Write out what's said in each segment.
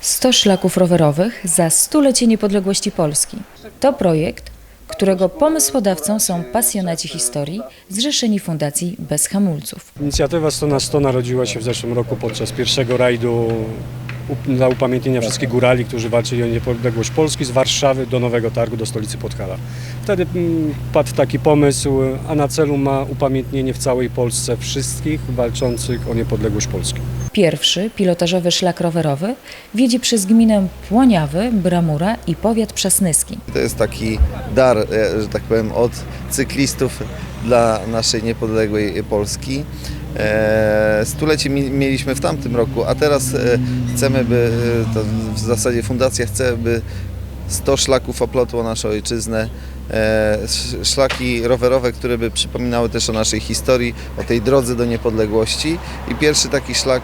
100 szlaków rowerowych za stulecie niepodległości Polski. To projekt, którego pomysłodawcą są pasjonaci historii zrzeszeni Fundacji Bez Hamulców. Inicjatywa 100 na 100 narodziła się w zeszłym roku podczas pierwszego rajdu dla upamiętnienia wszystkich górali, którzy walczyli o niepodległość Polski z Warszawy do Nowego Targu, do stolicy Podhala. Wtedy mm, padł taki pomysł, a na celu ma upamiętnienie w całej Polsce wszystkich walczących o niepodległość Polski. Pierwszy pilotażowy szlak rowerowy wiedzie przez gminę Płoniawy, Bramura i powiat przasnyski. To jest taki dar, e, że tak powiem, od cyklistów dla naszej niepodległej Polski. E, Stulecie mi- mieliśmy w tamtym roku, a teraz e, chcemy, by, to w zasadzie fundacja chce, by 100 szlaków oplotło naszą ojczyznę. E, sz- Szlaki rowerowe, które by przypominały też o naszej historii, o tej drodze do niepodległości. I pierwszy taki szlak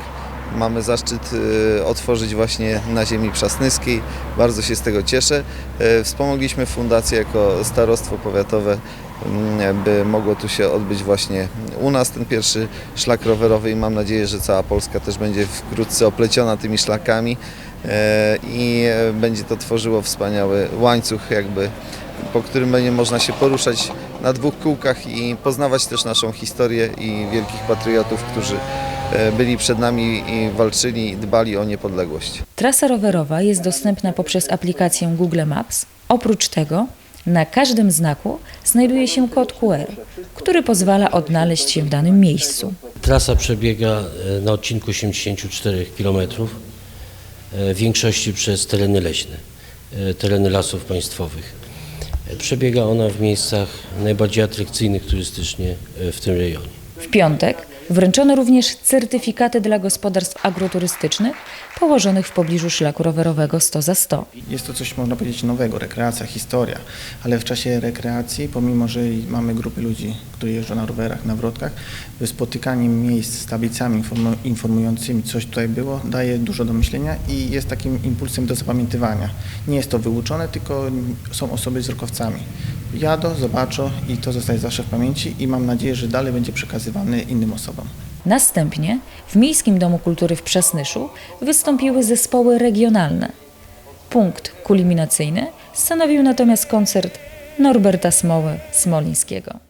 mamy zaszczyt e, otworzyć właśnie na ziemi przasnyskiej. Bardzo się z tego cieszę. E, Wspomogliśmy fundację jako starostwo powiatowe, mm, by mogło tu się odbyć właśnie u nas ten pierwszy szlak rowerowy i mam nadzieję, że cała Polska też będzie wkrótce opleciona tymi szlakami i e, będzie to tworzyło wspaniały łańcuch jakby po którym będzie można się poruszać na dwóch kółkach i poznawać też naszą historię i wielkich patriotów, którzy e, byli przed nami i walczyli i dbali o niepodległość. Trasa rowerowa jest dostępna poprzez aplikację Google Maps. Oprócz tego na każdym znaku znajduje się kod QR, który pozwala odnaleźć się w danym miejscu. Trasa przebiega e, na odcinku 84 km, w większości przez tereny leśne, e, tereny lasów państwowych. E, Przebiega ona w miejscach najbardziej atrakcyjnych turystycznie e, w tym rejonie. W piątek wręczono również certyfikaty dla gospodarstw agroturystycznych położonych w pobliżu szlaku rowerowego 100 za 100. Jest to coś, można powiedzieć, nowego, rekreacja, historia, ale w czasie rekreacji, pomimo, że mamy grupy ludzi, którzy jeżdżą na rowerach, na wrotkach, spotykanie miejsc z tablicami informu- informującymi, coś tutaj było, daje dużo do myślenia i jest takim impulsem do zapamiętywania. Nie jest to wyuczone, tylko są osoby z wzrokowcami. Jadą, zobaczą i to zostaje zawsze w pamięci i mam nadzieję, że dalej będzie przekazywany innym osobom. Następnie w Miejskim Domu Kultury w Przasnyszu wystąpiły zespoły regionalne. Punkt kulminacyjny stanowił natomiast koncert Norberta Smoły Smolińskiego.